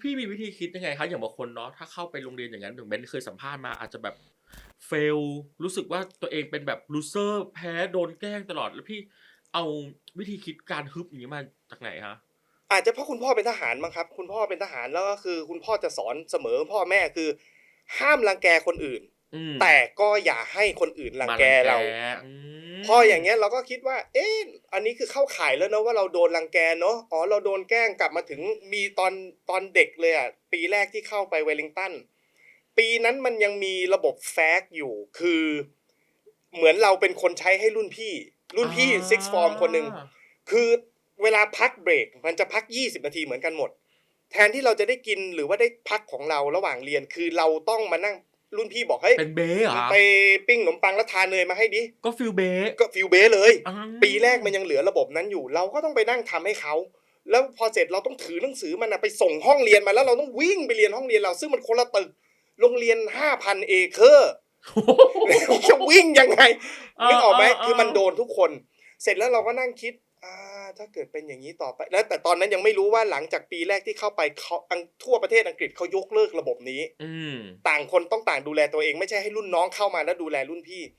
พี่มีวิธีคิดยังไงคะอย่างบางคนเนาะถ้าเข้าไปโรงเรียนอย่างนั้นถึงเบนเคยสัมภาษณ์มาอาจจะแบบ fail รู้สึกว่าตัวเองเป็นแบบ loser แพ้โดนแกล้งตลอดแล้วพี่เอาวิธีคิดการฮึบอย่างนี้มาจากไหนคะอาจจะเพราะคุณพ่อเป็นทหารมั้งครับ คุณพ่อเป็นทหารแล้วก็คือ คุณพ่อจะสอนเสมอพ่อแม่คือ ห้ามรังแกคนอื่นอืมแต่ก็อย่าให้คนอื่นรังแกเราอืม พออย่างเงี้ยเราก็คิดว่า เอ๊ะอันนี้คือเข้าข่ายแล้วเนอะว่าเราโดนรังแกเนอะอ๋อเราโดนแกล้งกลับมาถึงมีตอนตอนเด็กเลยอะปีแรกที่เข้าไปเวลลิงตันปีนั้นมันยังมีระบบแฟกซ์อยู่คือ เหมือนเราเป็นคนใช้ให้รุ่นพี่ รุ่นพี่ซิกฟอร์มคนหนึ่งคือเวลาพักเบรกมันจะพัก 20 นาทีเหมือนกันหมด แทนที่เราจะได้กินหรือว่าได้พักของเราระหว่างเรียนคือเราต้องมานั่ง รุ่นพี่บอกเฮ้ยเป็นเบ้เหรอไปปิ้งขนมปังแล้วทานเนยมาให้ดิก็ฟิลเบ้ก็ฟิลเบสเลยอ่าปีแรกมันยังเหลือระบบนั้นอยู่ เราก็ต้องไปนั่งทำให้เขาแล้วพอเสร็จเราต้องถือหนังสือมันนะไปส่งห้องเรียนมาแล้วเราต้องวิ่งไปเรียนห้องเรียนเราซึ่งมันคนละตึกโรงเรียน5,000เอเคอร์จะวิ่งยังไงนึกออกไหมคือมันโดนทุกคน เสร็จแล้วเราก็นั่งคิดอ่า ถ้าเกิดเป็นอย่างนี้ต่อไป แล้วแต่ตอนนั้นยังไม่รู้ว่าหลังจากปีแรกที่เข้าไปเขาอังทั่วประเทศอังกฤษเขายกเลิกระบบนี้ อืมต่างคนต้องต่างดูแลตัวเองไม่ใช่ให้รุ่นน้องเข้ามาแล้วดูแลรุ่นพี่